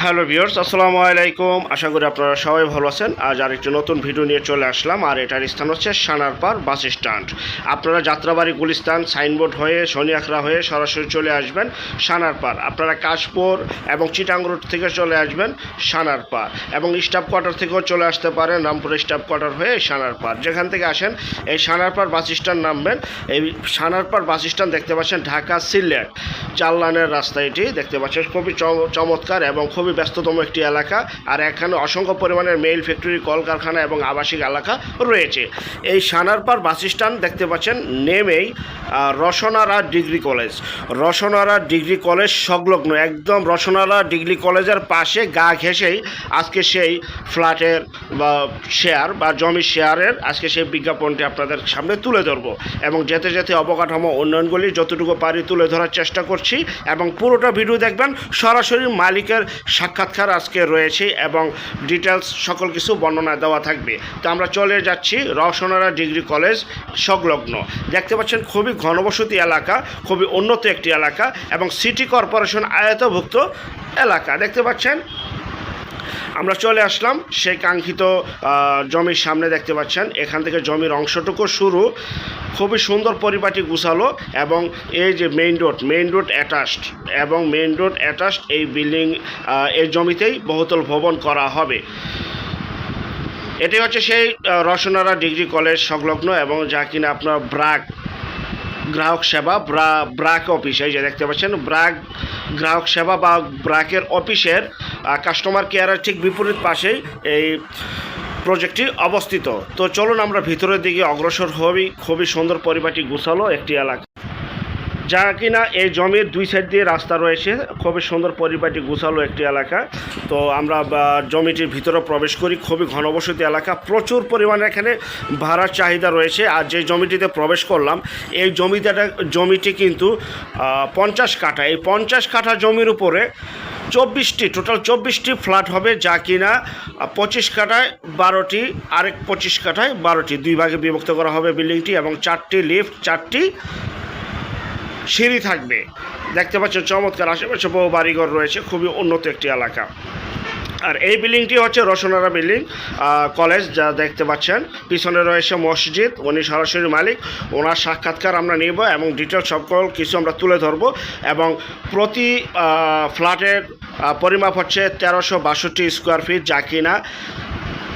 Hello viewers, আসসালামু আলাইকুম। আশা করি আপনারা সবাই ভালো আছেন। আজ আরেকটি নতুন ভিডিও নিয়ে চলে আসলাম, আর এটার স্থান হচ্ছে সানারপার বাস স্ট্যান্ড। আপনারা যাত্রাবাড়ি গুলিস্তান, সাইনবোর্ড হয়ে, শনিয়াখরা হয়ে সরাসরি চলে আসবেন সানারপার। আপনারা কাশপুর এবং চিটাং রোড থেকে চলে আসবেন সানারপার এবং স্টাফ কোয়ার্টার থেকেও চলে আসতে পারেন, রামপুর স্টাফ কোয়ার্টার হয়ে সানারপার। যেখান থেকে আসেন, এই সানারপার বাস স্ট্যান্ড নামবেন। এই সানারপার বাস স্ট্যান্ড দেখতে পাচ্ছেন ঢাকা সিলেট। চার রাস্তা এটি, দেখতে পাচ্ছেন, খুবই চম- চমৎকার এবং খুবই ব্যস্ততম একটি এলাকা আর এখানে অসংখ্য পরিমাণের মেইল ফ্যাক্টরি কলকারখানা এবং আবাসিক এলাকা রয়েছে। এই সানারপার বাস স্ট্যান্ড দেখতে পাচ্ছেন, নেমেই Rasnara degree college. Rasnara degree college সংলগ্ন, একদম রসনারা ডিগ্রি কলেজের পাশে গা ঘেঁষেই আজকে সেই ফ্ল্যাটের বা শেয়ার বা জমি শেয়ারের আজকে সেই বিজ্ঞাপনটি আপনাদের সামনে তুলে ধরবো এবং যেতে যেতে অবকাঠামো উন্নয়নগুলি যতটুকু পারি তুলে ধরার চেষ্টা করছি এবং পুরোটা ভিডিও দেখবেন, সরাসরি মালিকের সাক্ষাৎকার আজকে রয়েছে এবং ডিটেলস সকল কিছু বর্ণনা দেওয়া থাকবে। তো আমরা চলে যাচ্ছি রওশনারা ডিগ্রি কলেজ সংলগ্ন। দেখতে পাচ্ছেন খুবই ঘনবসতি এলাকা, খুবই উন্নত একটি এলাকা এবং সিটি কর্পোরেশন আয়তভুক্ত এলাকা। দেখতে পাচ্ছেন আমরা চলে আসলাম সেই কাঙ্ক্ষিত জমির সামনে দেখতে পাচ্ছেন। এখান থেকে জমির অংশটুকু শুরু। খুবই সুন্দর পরিপাটি গুছালো এবং এই যে main road main road attached এবং মেইন রোড অ্যাটাচড এই বিল্ডিং এই জমিতেই বহুতল ভবন করা হবে। এটি হচ্ছে সেই রসনারা ডিগ্রি কলেজ সংলগ্ন এবং যা কিনা আপনার ব্রাক গ্রাহক সেবা, ব্রা, ব্রাক অফিস, এই যে দেখতে পাচ্ছেন, ব্রাক গ্রাহক সেবা বা ব্রাকের অফিসের কাস্টমার কেয়ারের ঠিক বিপরীত পাশেই এই প্রজেক্টটি অবস্থিত। তো চলুন আমরা ভিতরের দিকে অগ্রসর হবি খুবই সুন্দর পরিপাটি গুছালো একটি এলাকা। যা কিনা এই জমির দুই সাইড দিয়ে রাস্তা রয়েছে। খুবই সুন্দর পরিপাটি গুছালো একটি এলাকা। তো আমরা জমিটির ভিতরে প্রবেশ করি। খুবই ঘনবসতি এলাকা। প্রচুর পরিমাণে এখানে ভাড়ার চাহিদা রয়েছে। আর যে জমিটিতে প্রবেশ করলাম, এই জমিটা, জমিটি কিন্তু পঞ্চাশ কাঠা। এই পঞ্চাশ কাঠা জমির উপরে চব্বিশটি টোটাল চব্বিশটি ফ্ল্যাট হবে, যা কিনা পঁচিশ কাঠায় বারোটি, আরেক পঁচিশ কাঠায় বারোটি। দুই ভাগে বিভক্ত করা হবে বিল্ডিংটি এবং চারটি লিফট চারটি সিঁড়ি থাকবে। দেখতে পাচ্ছেন চমৎকার আশেপাশে বহু বাড়িঘর রয়েছে, খুবই উন্নত একটি এলাকা। আর এই বিল্ডিংটি হচ্ছে রসনারা বিল্ডিং কলেজ যা দেখতে পাচ্ছেন। পিছনে রয়েছে মসজিদ, উনি সরাসরি মালিক, ওনার সাক্ষাৎকার আমরা নিব এবং ডিটেল সকল কিছু আমরা তুলে ধরব এবং প্রতি ফ্ল্যাটের পরিমাপ হচ্ছে তেরোশো বাষট্টি স্কোয়ার ফিট যা কিনা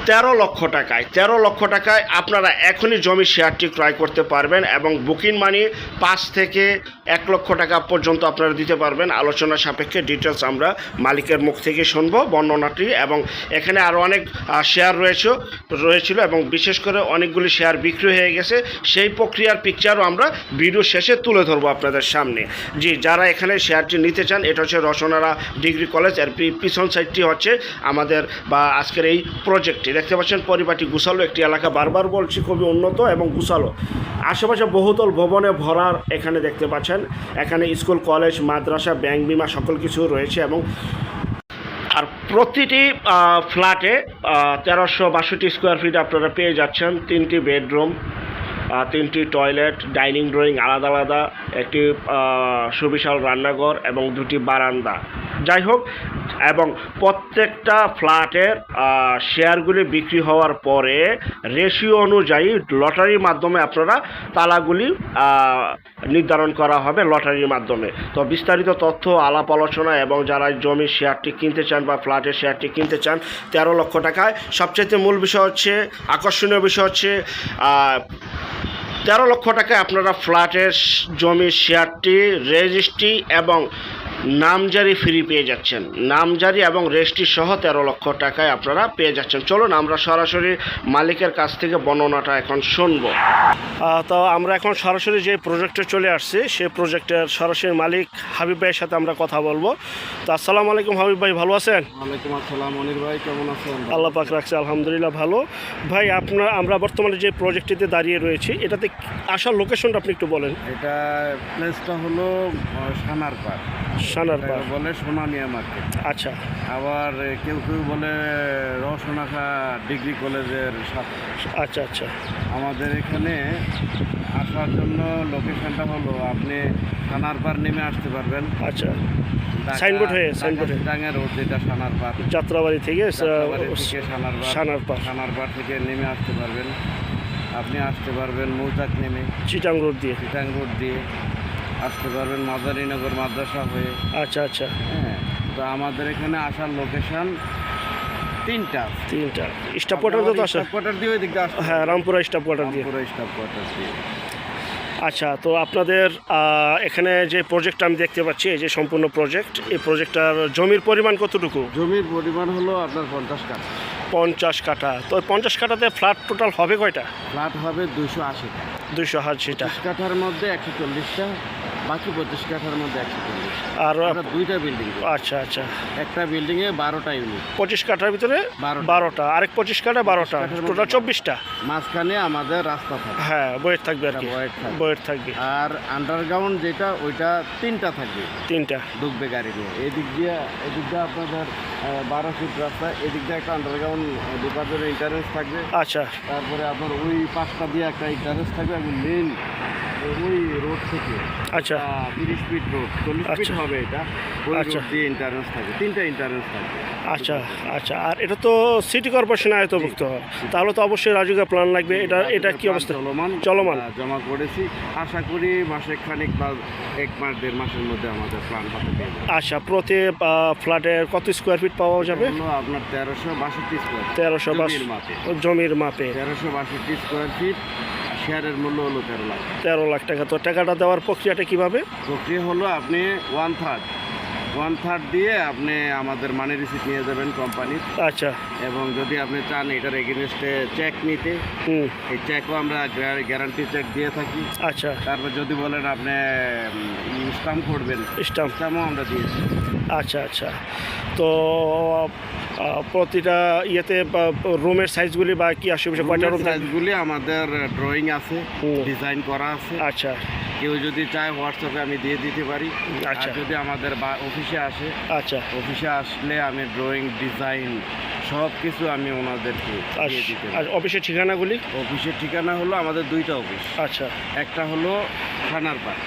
তেরো লক্ষ টাকায়, তেরো লক্ষ টাকায় আপনারা এখনই জমি শেয়ারটি ক্রয় করতে পারবেন এবং বুকিং মানি পাঁচ থেকে এক লক্ষ টাকা পর্যন্ত আপনারা দিতে পারবেন। আলোচনা সাপেক্ষে ডিটেলস আমরা মালিকের মুখ থেকে শুনব, বর্ণনাটি এবং এখানে আরও অনেক শেয়ার রয়েছে, রয়েছিল এবং বিশেষ করে অনেকগুলি শেয়ার বিক্রি হয়ে গেছে। সেই প্রক্রিয়ার পিকচারও আমরা ভিডিও শেষে তুলে ধরবো আপনাদের সামনে। জি, যারা এখানে শেয়ারটি নিতে চান, এটা হচ্ছে রসনারা ডিগ্রি কলেজ পি- পিছন সাইডটি হচ্ছে আমাদের বা আজকের এই প্রজেক্টটি দেখতে পাচ্ছেন পরিপাটি গুছালো, একটি এলাকা বারবার বলছি খুবই উন্নত এবং গুছালো। আশেপাশে বহুতল ভবনে ভরার এখানে দেখতে পাচ্ছেন, এখানে স্কুল, কলেজ, মাদ্রাসা, ব্যাংক বিমা সকল কিছু রয়েছে এবং আর প্রতিটি ফ্ল্যাটে তেরোশো বাষট্টি স্কোয়ার ফিট আপনারা পেয়ে যাচ্ছেন। তিনটি বেডরুম তিনটি টয়লেট, ডাইনিং, ড্রয়িং আলাদা আলাদা, একটি সুবিশাল রান্নাঘর এবং দুটি বারান্দা। যাই হোক এবং প্রত্যেকটা ফ্ল্যাটের শেয়ারগুলি বিক্রি হওয়ার পরে রেশিও অনুযায়ী লটারির মাধ্যমে আপনারা তালাগুলি নির্ধারণ করা হবে লটারির মাধ্যমে। তো বিস্তারিত তথ্য, আলাপ আলোচনা এবং যারা জমির শেয়ারটি কিনতে চান বা ফ্ল্যাটের শেয়ারটি কিনতে চান, তেরো লক্ষ টাকায়। সবচেয়ে মূল বিষয় হচ্ছে, আকর্ষণীয় বিষয় হচ্ছে তেরো লক্ষ টাকায় আপনারা ফ্ল্যাটের জমির শেয়ারটি রেজিস্ট্রি এবং নামজারি ফ্রি পেয়ে যাচ্ছেন। নামজারি এবং রেজিস্ট্রি সহ তেরো লক্ষ টাকায় আপনারা পেয়ে যাচ্ছেন। চলুন আমরা সরাসরি মালিকের কাছ থেকে বর্ণনাটা এখন শুনব। তো আমরা এখন সরাসরি যে প্রজেক্টে চলে আসছি সেই প্রজেক্টের সরাসরি মালিক হাবিব ভাইয়ের সাথে আমরা কথা বলব। তো আসসালামু আলাইকুম হাবিব ভাই ভালো আছেন? ওয়ালাইকুম আসসালাম অনির ভাই কেমন আছেন? আল্লাহ পাক রাখছে আলহামদুলিল্লাহ ভালো। ভাই আপনার আমরা বর্তমানে যে প্রজেক্টটিতে দাঁড়িয়ে রয়েছি এটাতে আসার লোকেশনটা আপনি একটু বলেন। এটা প্লেসটা হলো আহ, সানার সানার এটাকে বলে সোনামিয়া মার্কেট। আচ্ছা। আবার কেউ কেউ বলে রসনাখা ডিগ্রি কলেজের সাথে আচ্ছা আচ্ছা। আমাদের এখানে আসার জন্য লোকেশনটা হলো আপনি সানারপার নেমে আসতে পারবেন। আচ্ছা। সাইনবোর্ড হয়ে, সাইনবোর্ড হয়ে। রোড যেটা সানারপার যাত্রাবাড়ি থেকে আহ, যাত্রাবাড়ি থেকে সানারপার সানারপার সানারপার থেকে নেমে আসতে পারবেন। আপনি আসতে পারবেন মৌচাক নেমে। চিটাং রোড দিয়ে। চিটাং রোড দিয়ে। আসতে পারবেন মাদারীনগর মাদ্রাসা হয়ে। আচ্ছা আচ্ছা। হ্যাঁ তো আমাদের এখানে আসার লোকেশন তিনটা। তিনটা। স্টাফ কোয়ার্টার তো আসে? কোয়ার্টার দিয়ে ওই দিকটা আসতে হ্যাঁ রামপুরা স্টাফ কোয়ার্টার দিয়ে। রামপুরা স্টাফ কোয়ার্টার দিয়ে। আচ্ছা তো আপনাদের এখানে যে প্রজেক্টটা আমি দেখতে পাচ্ছি এই যে সম্পূর্ণ প্রজেক্ট এই প্রজেক্টটার জমির পরিমাণ কতটুকু? জমির পরিমাণ হলো আপনার পঞ্চাশ কাঠা। পঞ্চাশ কাঠা। তো পঞ্চাশ কাঠাতে ফ্ল্যাট টোটাল হবে কয়টা? ফ্ল্যাট হবে দুশো আশিটা। দুইশো আশিটা। কাঠার মধ্যে একশো চল্লিশটা। বাকি পঁচিশ কাঠার মধ্যে একশো চল্লিশ। আর আমরা দুইটা বিল্ডিং আচ্ছা আচ্ছা। একটা বিল্ডিংয়ে বারোটা ইউনিট পঁচিশ কাঠার ভিতরে বারোটা। আরেক পঁচিশ কাঠা বারোটা। টোটাল চব্বিশটা। মাঝখানে আমাদের রাস্তা থাকে। হ্যাঁ বইয়ের থাকবে আর থাকবে। বইয়ের থাকবে। আর আন্ডারগ্রাউন্ড যেটা ওইটা তিনটা থাকবে। তিনটা। ঢুকবে গাড়ি নিয়ে। এদিক দিয়ে এদিক দিয়ে আপনাদের বারো ফিট রাস্তা। এদিক দিয়ে একটা আন্ডারগ্রাউন্ড ডিপার্টমেন্টের ইন্টারেস্ট থাকবে। আচ্ছা। তারপরে আপনার ওই পাঁচটা দিয়ে একটা ইন্টারেস্ট থাকবে। এবং মেন ওই রোড থেকে। আচ্ছা। তিরিশ ফিট রোড চল্লিশ ফিট আচ্ছা। হবে এটা। আচ্ছা। দিয়ে ইন্টারেস্ট থাকবে তিনটা ইন্টারেস্ট থাকবে আচ্ছা আচ্ছা। আর এটা তো সিটি কর্পোরেশন আয়তভুক্ত তাহলে তো অবশ্যই রাজুকা প্ল্যান লাগবে। এটা এটা কি অবস্থা? চলমান চলমান। জমা করেছি। আশা করি মাসে খানিক বা এক মাস দেড় মাসের মধ্যে আমাদের প্ল্যান আচ্ছা প্রতি ফ্ল্যাটের কত স্কোয়ার ফিট পাওয়া যাবে? আপনার তেরোশো বাষট্টি স্কোয়ার তেরোশো জমির জমির মাপে। তেরোশো বাষট্টি স্কোয়ার ফিট শেয়ারের মূল্য হলো তেরো লাখ। তেরো লাখ টাকা। তো টাকাটা দেওয়ার প্রক্রিয়াটা কীভাবে? প্রক্রিয়া হলো আপনি ওয়ান থার্ড ওয়ান থার্ড দিয়ে আপনি আমাদের মানি রিসিপ্ট নিয়ে যাবেন কোম্পানির আচ্ছা। এবং যদি আপনি চান এটার এগেনস্টে চেক নিতে হুম। এই চেকও আমরা গ্যারান্টি চেক দিয়ে থাকি। আচ্ছা। তারপর যদি বলেন আপনি স্টাম্প করবেন স্টাম্প স্টাম্পও আমরা দিয়েছি আচ্ছা আচ্ছা। তো প্রতিটা ইয়েতে রুমের সাইজগুলি বা কি আশেপাশে কয়টা রুম সাইজগুলি আমাদের ড্রয়িং আছে। ডিজাইন করা আছে। আচ্ছা। কেউ যদি চায় হোয়াটসঅ্যাপে আমি দিয়ে দিতে পারি। আচ্ছা। আর যদি আমাদের অফিসে আসে আচ্ছা। অফিসে আসলে আমি ড্রয়িং ডিজাইন সব কিছু আমি ওনাদেরকে আর দিয়ে দিতে আর অফিসের ঠিকানাগুলি? অফিসের ঠিকানা হলো আমাদের দুইটা অফিস। আচ্ছা। একটা হলো থানার পাড়।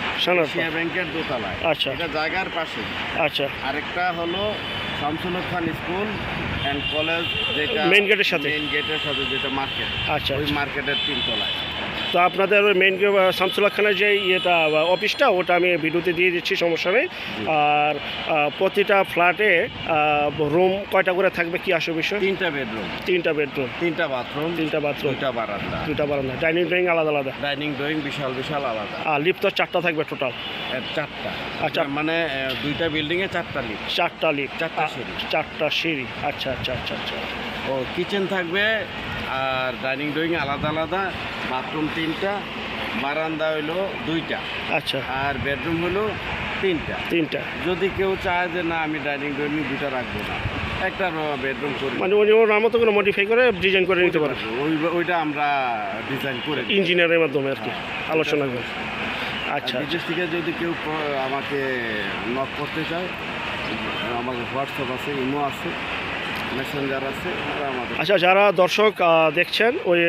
এশিয়া ব্যাংকের দোতলায়। আচ্ছা। এটা জায়গার পাশে। আচ্ছা। আরেকটা হলো Shamsul Khan school. And college যেটা gate এর সাথে? মেইন গেটের সাথে যেটা মার্কেট আচ্ছা ওই আচ্ছা। মার্কেটের তিনতলায়। তো আপনাদের ওই মেইন শামসুল্লাহ খানের যে ইয়েটা অফিসটা ওটা আমি ভিডিওতে দিয়ে দিচ্ছি সমস্যা নেই। আর প্রতিটা ফ্ল্যাটে রুম কয়টা করে থাকবে কি আসে বিষয়? তিনটা বেডরুম তিনটা বেডরুম তিনটা বাথরুম তিনটা বাথরুম দুইটা বারান্দা। দুইটা বারান্দা। ডাইনিং ড্রয়িং আলাদা আলাদা? ডাইনিং ড্রয়িং বিশাল বিশাল আলাদা। আর লিফট তো চারটা থাকবে টোটাল চারটা। আচ্ছা। মানে দুইটা বিল্ডিং এ চারটা লিফট চারটা লিফট চারটা সিঁড়ি। চারটা সিঁড়ি। আচ্ছা আচ্ছা আচ্ছা আচ্ছা। ও কিচেন থাকবে আর ডাইনিং ড্রয়িং আলাদা আলাদা। বাথরুম তিনটা বারান্দা হইল দুইটা। আচ্ছা। আর বেডরুম হলো তিনটা। তিনটা। যদি কেউ চায় যে না আমি ডাইনিং ড্রয়িং দুটা রাখব না একটা বেডরুম করি। মানে উনি ওর মতো করে মডিফাই করে ডিজাইন করে নিতে পারে। ওই ওইটা আমরা ডিজাইন করে ইঞ্জিনিয়ারের মাধ্যমে আর কি হ্যাঁ। আলোচনা করে। আচ্ছা। বিদেশ থেকে যদি কেউ আমাকে নক করতে চায় আমাকে হোয়াটসঅ্যাপ আছে ইমো আছে। মেসেঞ্জার আছে আচ্ছা যারা দর্শক দেখছেন ওই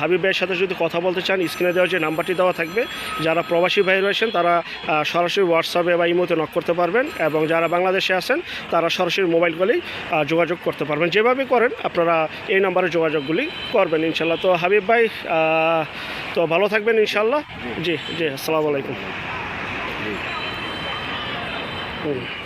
হাবিব ভাইয়ের সাথে যদি কথা বলতে চান স্ক্রিনে দেওয়া যে নাম্বারটি দেওয়া থাকবে যারা প্রবাসী ভাই রয়েছেন তারা সরাসরি হোয়াটসঅ্যাপে বা ইমোতে নক করতে পারবেন এবং যারা বাংলাদেশে আছেন তারা সরাসরি মোবাইল কলেই যোগাযোগ করতে পারবেন। যেভাবে করেন আপনারা এই নাম্বারে যোগাযোগগুলি করবেন ইনশাল্লাহ তো হাবিব ভাই তো ভালো থাকবেন ইনশাল্লাহ জি। জি আসসালামু আলাইকুম। হুম।